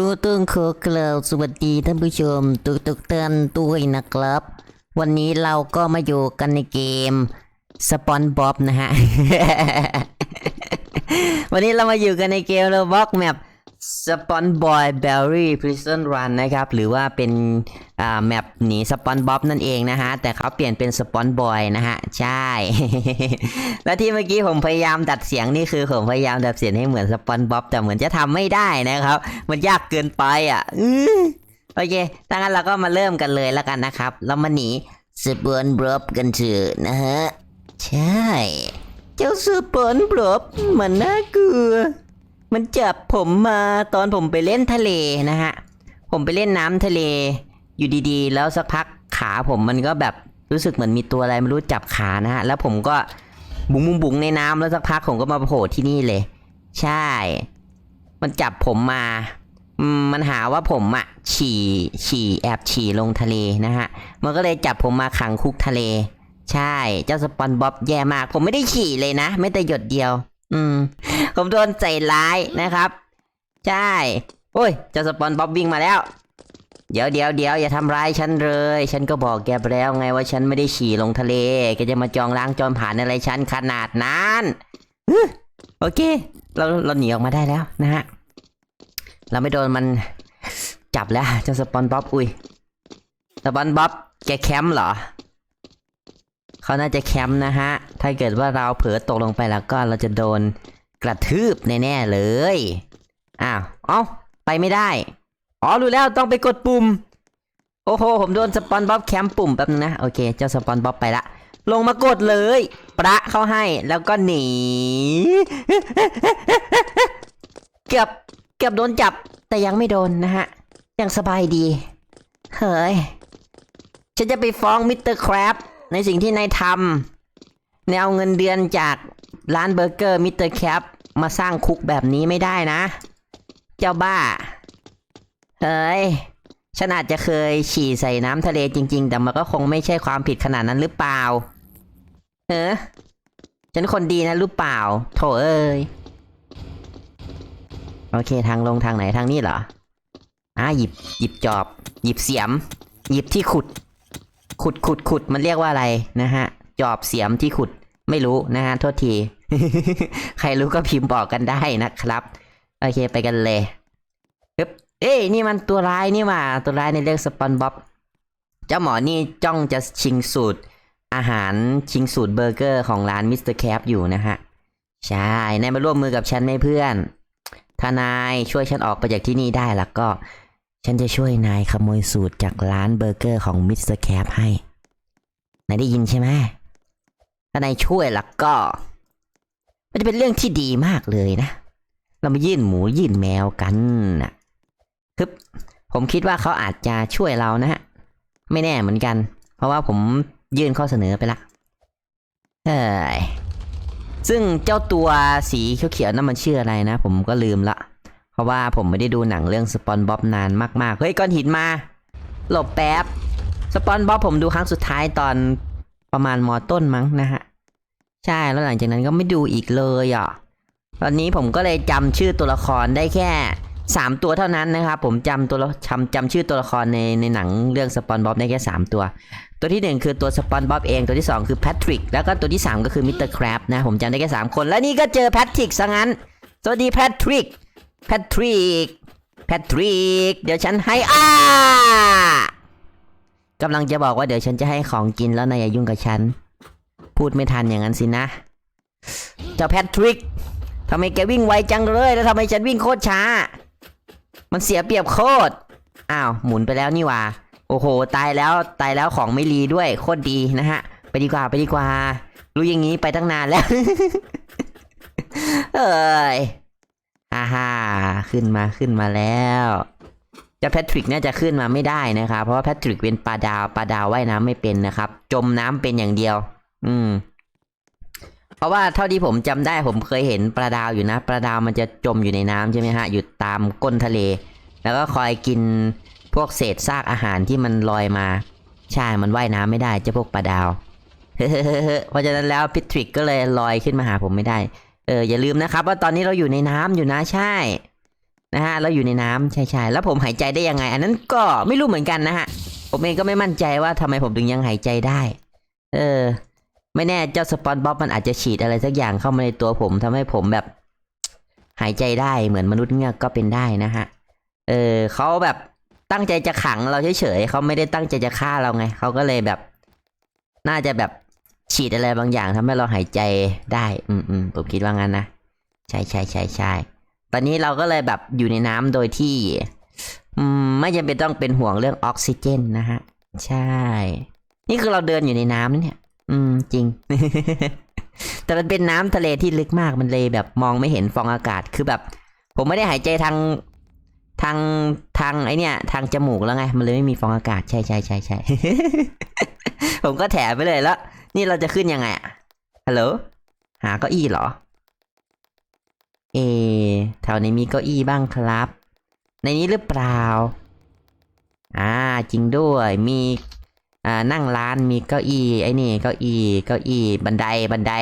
กูต้องขอกล่าวสวัสดีท่านผู้ชมทุกทุกๆท่านด้วยนะครับ วันนี้เราก็มาอยู่กันในเกมสปอนบ๊อบนะฮะ วันนี้เรามาอยู่กันในเกมโรบ็อกแมป สปอนบอยเบลลี่พริซ o นรันนะครับ หรือว่าเป็นอ่าแมปหนีสปอนบ๊อบนั่นเองนะฮะ แต่เขาเปลี่ยนเป็นสปอนบอยนะฮะ ใช่ และที่เมื่อกี้ผมพยายามดัดเสียงนี่คือผมพยายามดัดเสียงให้เหมือนสปอนบ๊อบแต่เหมือนจะทำไม่ได้นะครับ มันยากเกินไปอะโอเคถ้างั้นเราก็มาเริ่มกันเลยแล้วกันนะครับ เรามาหนีสปอนบ๊อบกันเถอะนะฮะ ใช่ เจ้าสปอนบ๊อบมันน่ากลัว มันจับผมมาตอนผมไปเล่นทะเลนะฮะ ผมไปเล่นน้ำทะเล อยู่ดีๆ แล้วสักพักขาผมมันก็แบบรู้สึกเหมือนมีตัวอะไรไม่รู้จับขานะฮะ แล้วผมก็บุ๋งบุ๋งบุ๋งในน้ำแล้วสักพักผมก็มาโผล่ที่นี่เลย ใช่ มันจับผมมาอืมมันหาว่าผมอะฉี่ฉี่แอบฉี่ลงทะเลนะฮะ มันก็เลยจับผมมาขังคุกทะเล ใช่ เจ้าสปอนบ๊อบแย่มาก ผมไม่ได้ฉี่เลยนะ ไม่แต่หยดเดียว อืม ผมโดนใส่ร้ายนะครับ ใช่ โอ้ยเจ้าสปอนบ๊อบวิ่งมาแล้ว เดี๋ยวเดี๋ยวเดี๋ยวอย่าทำร้ายฉันเลย ฉันก็บอกแกไปแล้วไงว่าฉันไม่ได้ฉี่ลงทะเล แกจะมาจองล้างจองผ่านอะไรฉันขนาดนั้นโอเค เราเราหนีออกมาได้แล้วนะฮะ เราไม่โดนมันจับแล้วเจ้าสปอนบ๊อบอุ้ยสปอนบ๊อบแกแคมป์เหรอ เขาน่าจะแคมป์นะฮะ ถ้าเกิดว่าเราเผลอตกลงไปแล้วก็เราจะโดนกระทืบแน่ๆเลย อ้าว เอ้า ไปไม่ได้ อ๋อ รู้แล้วต้องไปกดปุ่ม โอ้โห ผมโดนสปอนบ๊อบแคมป์ปุ่มแป๊บนึงนะ โอเค เจ้าสปอนบ๊อบไปละ ลงมากดเลย ประเข้าให้ แล้วก็หนี เกือบ เกือบโดนจับ แต่ยังไม่โดนนะฮะ ยังสบายดี เฮ้ย ฉันจะไปฟ้องมิสเตอร์ครับ ในสิ่งที่นายทำในเอาเงินเดือนจากร้านเบอร์เกอร์มิสเตอร์แคปมาสร้างคุกแบบนี้ไม่ได้นะ เจ้าบ้า เฮ้ย ฉันอาจจะเคยฉี่ใส่น้ำทะเลจริง ๆ แต่มันก็คงไม่ใช่ความผิดขนาดนั้นหรือเปล่า เออฉันคนดีนะรู้เปล่า โถเอ้ย โอเคทางลงทางไหนทางนี้เหรออะหยิบหยิบจอบ หยิบเสียม หยิบที่ขุด ขุดขุดขุดมันเรียกว่าอะไรนะฮะ จอบเสียมที่ขุดไม่รู้นะฮะโทษที ใครรู้ก็พิมพ์บอกกันได้นะครับ โอเคไปกันเลยปึ๊บเอ้ยนี่มันตัวร้ายนี่ว่าตัวร้ายในเรื่องสปอนบ๊อบเจ้าหมอนี่จ้องจะชิงสูตร อาหารชิงสูตรเบอร์เกอร์ของร้านมิสเตอร์แคปอยู่นะฮะ ใช่นายมาร่วมมือกับฉันไหมเพื่อนถ้านายช่วยฉันออกไปจากที่นี่ได้แล้วก็ ฉันจะช่วยนายขโมยสูตรจากร้านเบอร์เกอร์ของมิสเตอร์แคปให้ นายได้ยินใช่ไหม ถ้านายช่วยล้วก็ มันจะเป็นเรื่องที่ดีมากเลยนะ เรามายื่นหมูยื่นแมวกันนะฮึบ ผมคิดว่าเขาอาจจะช่วยเรานะฮะ ไม่แน่เหมือนกัน เพราะว่าผมยื่นข้อเสนอไปละเฮ้ยซึ่งเจ้าตัวสีเขียวๆนั่นมันชื่ออะไรนะ ผมก็ลืมละ ราะว่าผมไม่ได้ดูหนังเรื่องสปอนบ๊อบนานมากๆ เฮ้ยก้อนหินมา หลบแป๊บ สปอนบ๊อบผมดูครั้งสุดท้ายตอนประมาณมอต้นมั้งนะฮะ ใช่แล้วหลังจากนั้นก็ไม่ดูอีกเลยอะ ตอนนี้ผมก็เลยจำชื่อตัวละครได้แค่สามตัวเท่านั้นนะครับ ผมจำตัวจำจำชื่อตัวละครในในหนังเรื่องสปอนบ๊อบได้แค่สามตัว ตัวที่หนึ่งคือตัวสปอนบ๊อบเอง ตัวที่สองคือแพทริก แล้วก็ตัวที่สามก็คือมิสเตอร์ครบนะ ผมจำได้แค่สามคน และนี่ก็เจอแพทริกซะงั้น สวัสดีแพทริก แพทริก แพทริก เดี๋ยวฉันให้อ้ากำลังจะบอกว่าเดี๋ยวฉันจะให้ของกินแล้วนายอย่ายุ่งกับฉัน พูดไม่ทันอย่างนั้นสินะ เจ้าแพทริกทำไมแกวิ่งไวจังเลย แล้วทำไมฉันวิ่งโคตรช้า มันเสียเปรียบโคตร อ้าว หมุนไปแล้วนี่ว่า โอ้โห ตายแล้วตายแล้วของไม่รีด้วยโคตรดีนะฮะ ไปดีกว่าไปดีกว่า รู้อย่างนี้ไปตั้งนานแล้ว เอ้ย ขึ้นมาขึ้นมาแล้วจะแพทริกน่าจะขึ้นมาไม่ได้นะครับ เพราะว่าแพทริกเป็นปลาดาวปลาดาวว่ายน้ำไม่เป็นนะครับ จมน้ำเป็นอย่างเดียว อืม เพราะว่าเท่าที่ผมจำได้ผมเคยเห็นปลาดาวอยู่นะปลาดาวมันจะจมอยู่ในน้ำใช่ไหมฮะอยู่ตามก้นทะเล แล้วก็คอยกินพวกเศษซากอาหารที่มันลอยมาใช่มันว่ายน้ำไม่ได้เจ้าพวกปลาดาวเพราะฉะนั้นแล้วพิทริกก็เลยลอยขึ้นมาหาผมไม่ได้เอออย่าลืมนะครับ ว่าตอนนี้เราอยู่ในน้ำอยู่นะใช่ นะฮะแล้วอยู่ในน้ำใช่ใช่แล้วผมหายใจได้ยังไง อันนั้นก็ไม่รู้เหมือนกันนะฮะผมเองก็ไม่มั่นใจว่าทำไมผมถึงยังหายใจได้ เออ ไม่แน่เจ้าสปอนบ๊อบมันอาจจะฉีดอะไรสักอย่างเข้ามาในตัวผมทำให้ผมแบบ หายใจได้เหมือนมนุษย์เงือกก็เป็นได้นะฮะ เออเขาแบบตั้งใจจะขังเราเฉยๆเขาไม่ได้ตั้งใจจะฆ่าเราไงเขาก็เลยแบบ น่าจะแบบฉีดอะไรบางอย่างทำให้เราหายใจได้ อืมอืมผมคิดว่างั้นนะใช่ใช่ใช่ใช่ ตอนนี้เราก็เลยแบบอยู่ในน้ำโดยที่ไม่จำเป็นต้องเป็นห่วงเรื่องออกซิเจนนะฮะ ใช่ นี่คือเราเดินอยู่ในน้ำนะเนี่ย อืม จริง แต่มันเป็นน้ำทะเลที่ลึกมากมันเลยแบบมองไม่เห็นฟองอากาศคือแบบ ผมไม่ได้หายใจทางทางทางไอเนี่ย ทางจมูกแล้วไง มันเลยไม่มีฟองอากาศใช่ใช่ใช่ใช่ผมก็แถไปเลยแล้ว นี่เราจะขึ้นยังไงอะฮัลโหลหาเก้าอี้เหรอ เอแถวนี้มีเก้าอี้บ้างครับ ในนี้หรือเปล่า อ่าจริงด้วยมีอ่านั่งร้านมีเก้าอี้ไอ้นี่เก้าอี้เก้าอี้บันไดบันได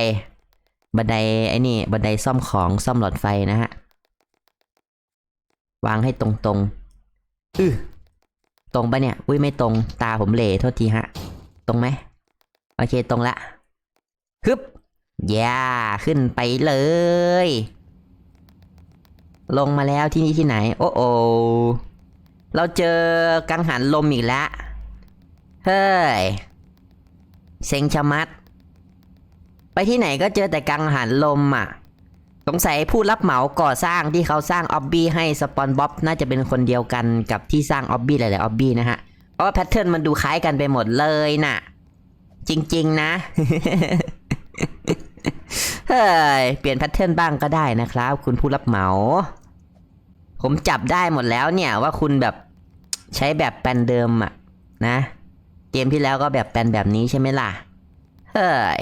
บันไดไอ้นี่บันไดซ่อมของซ่อมหลอดไฟนะฮะวางให้ตรงตรงๆอือตรงปะเนี่ย อุ้ยไม่ตรง ตาผมเหล่โทษทีฮะ ตรงไหม โอเคตรงละ ฮึบย่าขึ้นไปเลย ลงมาแล้วที่นี่ที่ไหน โอ้โอเราเจอกังหันลมอีกแล้วเฮ้ยเซ็งชะมัด ไปที่ไหนก็เจอแต่กังหันลมอะ สงสัยผู้รับเหมาก่อสร้างที่เขาสร้างออบบี้ให้สปอนบ๊อบน่าจะเป็นคนเดียวกันกับที่สร้างออบบี้หลายๆออบบี้นะฮะเพราะว่าแพทเทิร์นมันดูคล้ายกันไปหมดเลยน่ะ จริง ๆ นะ ฮ้ย เปลี่ยนแพทเทิร์นบ้างก็ได้นะครับ คุณผู้รับเหมา ผมจับได้หมดแล้วเนี่ยว่าคุณแบบใช้แบบแปลนเดิมอะนะ เกมที่แล้วก็แบบแปลนแบบนี้ใช่ไหมล่ะ เฮ้ย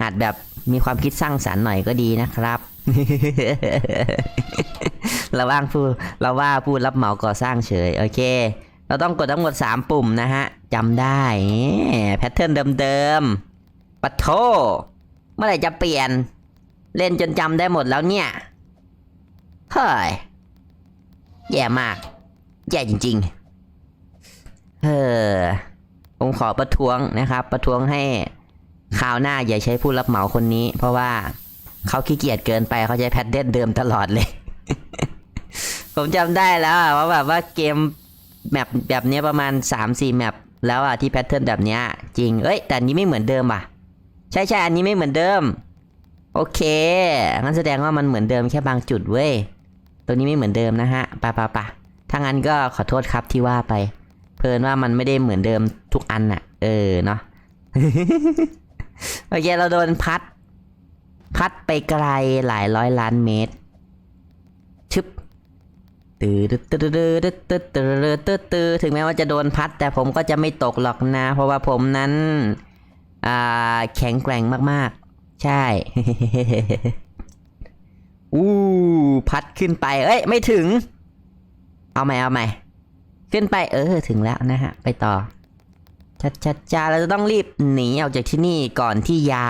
อาจแบบมีความคิดสร้างสรรค์หน่อยก็ดีนะครับเราว่างผู้เราว่าผู้รับเหมาก่อสร้างเฉย โอเค เราต้องกดทั้งหมด 3 ปุ่มนะฮะจำได้แพทเทิร์นเดิมๆปัทโท เมื่อไหร่จะเปลี่ยน เล่นจนจำได้หมดแล้วเนี่ย เฮ้ย แย่มาก แย่จริงๆ เออผมขอประท้วงนะครับ ประท้วงให้คราวหน้าอย่าใช้ผู้รับเหมาคนนี้ เพราะว่าเขาขี้เกียจเกินไปเขาใช้แพทเดิร์นเดิมตลอดเลย ผมจำได้แล้วว่าแบบว่าเกมแมปแบบนี้ประมาณ 3-4 แมปแล้วอะที่แพทเทิร์นแบบนี้จริง เอ้ย แต่นี้ไม่เหมือนเดิมอะ ใช่ใช่อันนี้ไม่เหมือนเดิม โอเคงั้นแสดงว่ามันเหมือนเดิมแค่บางจุดเว้ยตัวนี้ไม่เหมือนเดิมนะฮะปะปะปะถ้างั้นก็ขอโทษครับที่ว่าไป เพลินว่ามันไม่ได้เหมือนเดิมทุกอันอะเออเนาะโอเคเราโดนพัด พัดไปไกลหลายร้อยล้านเมตรชึบตื่ดตื่ดตื่นตื่นตื่นตื่นถึงแม้ว่าจะโดนพัด แต่ผมก็จะไม่ตกหรอกนะ เพราะว่าผมนั้น อ่าแข็งแกร่งมากๆ ใช่ อู้พัดขึ้นไป เอ้ย ไม่ถึง เอาใหม่เอาใหม่ ขึ้นไปเออถึงแล้วนะฮะ ไปต่อชัดชัดจ้าเราจะต้องรีบหนีออกจากที่นี่ก่อนที่ยา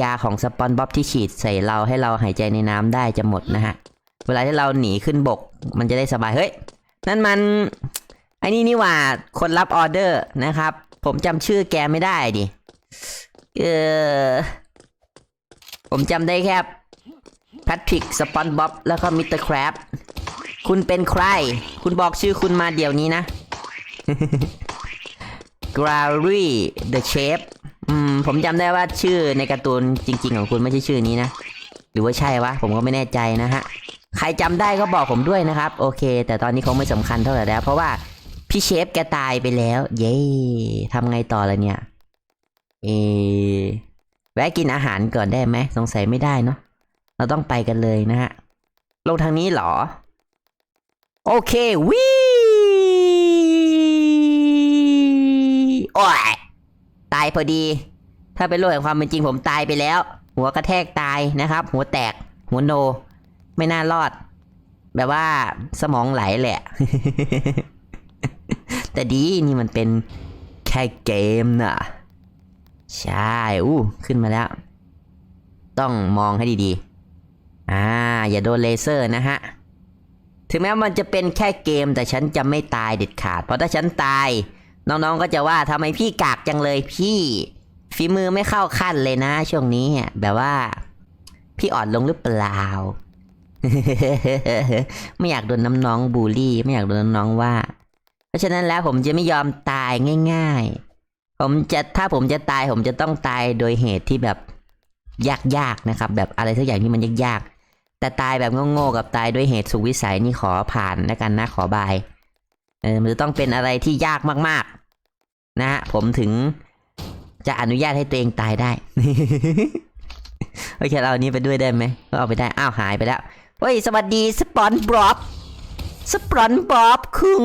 ยาของสปอนบ๊อบที่ฉีดใส่เราให้เราหายใจในน้ำได้จะหมดนะฮะ เวลาที่เราหนีขึ้นบก มันจะได้สบาย เฮ้ย นั่นมันไอ้นี่นี่ว่าคนรับออเดอร์นะครับ ผมจำชื่อแกไม่ได้ดิ เออผมจำได้แค่แพทริกสปอนบ๊อบแล้วก็มิสเตอร์แครบคุณเป็นใคร คุณบอกชื่อคุณมาเดี๋ยวนี้นะกรารีเดอะเชฟอืม ผมจำได้ว่าชื่อในการ์ตูนจริง ๆ ของคุณไม่ใช่ชื่อนี้นะ หรือว่าใช่วะ ผมก็ไม่แน่ใจนะฮะ ใครจำได้ก็บอกผมด้วยนะครับ โอเค แต่ตอนนี้คงไม่สำคัญเท่าไหร่แล้ว เพราะว่าพี่เชฟแกตายไปแล้ว เย้ทำไงต่อละเนี่ย เอแวะกินอาหารก่อนได้ไหมสงสัยไม่ได้เนาะเราต้องไปกันเลยนะฮะ ลงทางนี้หรอ โอเควิโอ้ยตายพอดี ถ้าเป็นโลกแห่งความเป็นจริงผมตายไปแล้ว หัวกระแทกตายนะครับ หัวแตก หัวโน ไม่น่ารอด แบบว่าสมองไหลแหละ แต่ดีนี่มันเป็นแค่เกมน่ะ ใช่อู้ขึ้นมาแล้ว ต้องมองให้ดีๆ อ่า อย่าโดนเลเซอร์นะฮะ ถึงแม้มันจะเป็นแค่เกมแต่ฉันจะไม่ตายเด็ดขาด เพราะถ้าฉันตาย น้องๆก็จะว่าทำไมพี่กากจังเลยพี่ฝีมือไม่เข้าขั้นเลยนะ ช่วงนี้แบบว่า พี่อ่อนลงหรือเปล่า ไม่อยากโดนน้ำน้องบูลลี่ ไม่อยากโดนน้องว่า เพราะฉะนั้นแล้วผมจะไม่ยอมตายง่าย ๆ ผมจะถ้าผมจะตายผมจะต้องตายโดยเหตุที่แบบยากๆนะครับ แบบอะไรสักอย่างที่มันยากๆแต่ตายแบบโง่ๆกับตายด้วยเหตุสุวิสัยนี่ขอผ่านแล้วกันนะขอบายเออมันจะต้องเป็นอะไรที่ยากมากๆ นะฮะผมถึงจะอนุญาตให้ตัวเองตายได้โอเคเราอันนี้ไปด้วยได้ไหมก็เอาไปได้อ้าวหายไปแล้วเฮ้ยสวัสดีสปอนบ็อบสปอนบ็อบคุง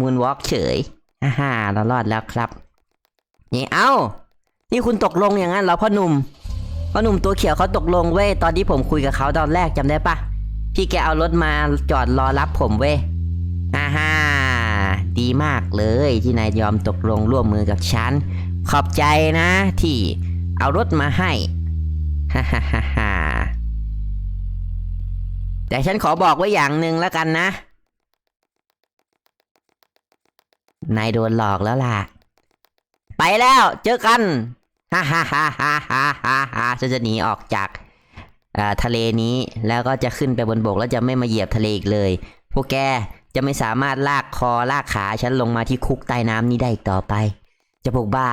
มูนวอล์กเฉยฮ่าฮ่าเรารอดแล้วครับ นี่เอ้า นี่คุณตกลงอย่างนั้นเหรอพ่อหนุ่ม พ่อหนุ่มตัวเขียวเขาตกลงเว้ย ตอนที่ผมคุยกับเขาตอนแรกจำได้ปะ พี่แกเอารถมาจอดรอรับผมเว้ยฮ่าฮ่าดีมากเลยที่นายยอมตกลงร่วมมือกับฉัน ขอบใจนะที่เอารถมาให้ ฮ่าฮ่าฮ่าแต่ฉันขอบอกไว้อย่างหนึ่งแล้วกันนะ นายโดนหลอกแล้วล่ะ ไปแล้ว เจอกัน ฮ่าฮ่าฮ่าฮ่าฮ่าฮ่าฮ่าจะหนีออกจากทะเลนี้แล้วก็จะขึ้นไปบนบกแล้วจะไม่มาเหยียบทะเลอีกเลย พวกแกจะไม่สามารถลากคอลากขาฉันลงมาที่คุกใต้น้ำนี้ได้อีกต่อไป จะพวกบ้า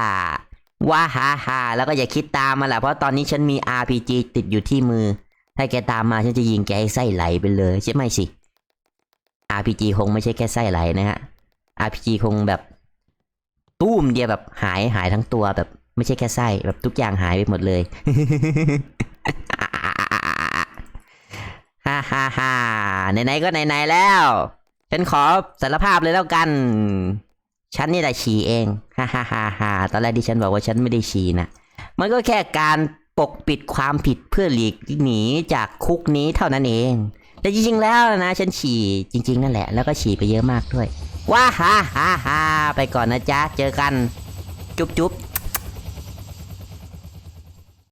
ว่าฮ่าฮ่าแล้วก็อย่าคิดตามมาแหละเพราะตอนนี้ฉันมี RPG ติดอยู่ที่มือ ถ้าแกตามมาฉันจะยิงแกให้ไส้ไหลไปเลยใช่ไหมสิ RPG คงไม่ใช่แค่ไส้ไหลนะฮะ RPG คงแบบตู้มเดียวแบบหายหายทั้งตัวแบบ ไม่ใช่แค่ไส้แบบทุกอย่างหายไปหมดเลยฮ่าฮ่าฮ่าไหนๆก็ไหนๆแล้ว ฉันขอสารภาพเลยแล้วกัน ฉันนี่แหละฉี่เองฮ่าฮ่าฮ่าฮ่าตอนแรกที่ฉันบอกว่าฉันไม่ได้ฉี่นะมันก็แค่การปกปิดความผิดเพื่อหลีกหนีจากคุกนี้เท่านั้นเอง แต่จริงๆแล้วนะ ฉันฉี่จริง ๆ นั่นแหละ แล้วก็ฉี่ไปเยอะมากด้วย ว้าฮ่าฮ่าฮ่าไปก่อนนะจ๊ะ เจอกัน จุ๊บจุ๊บ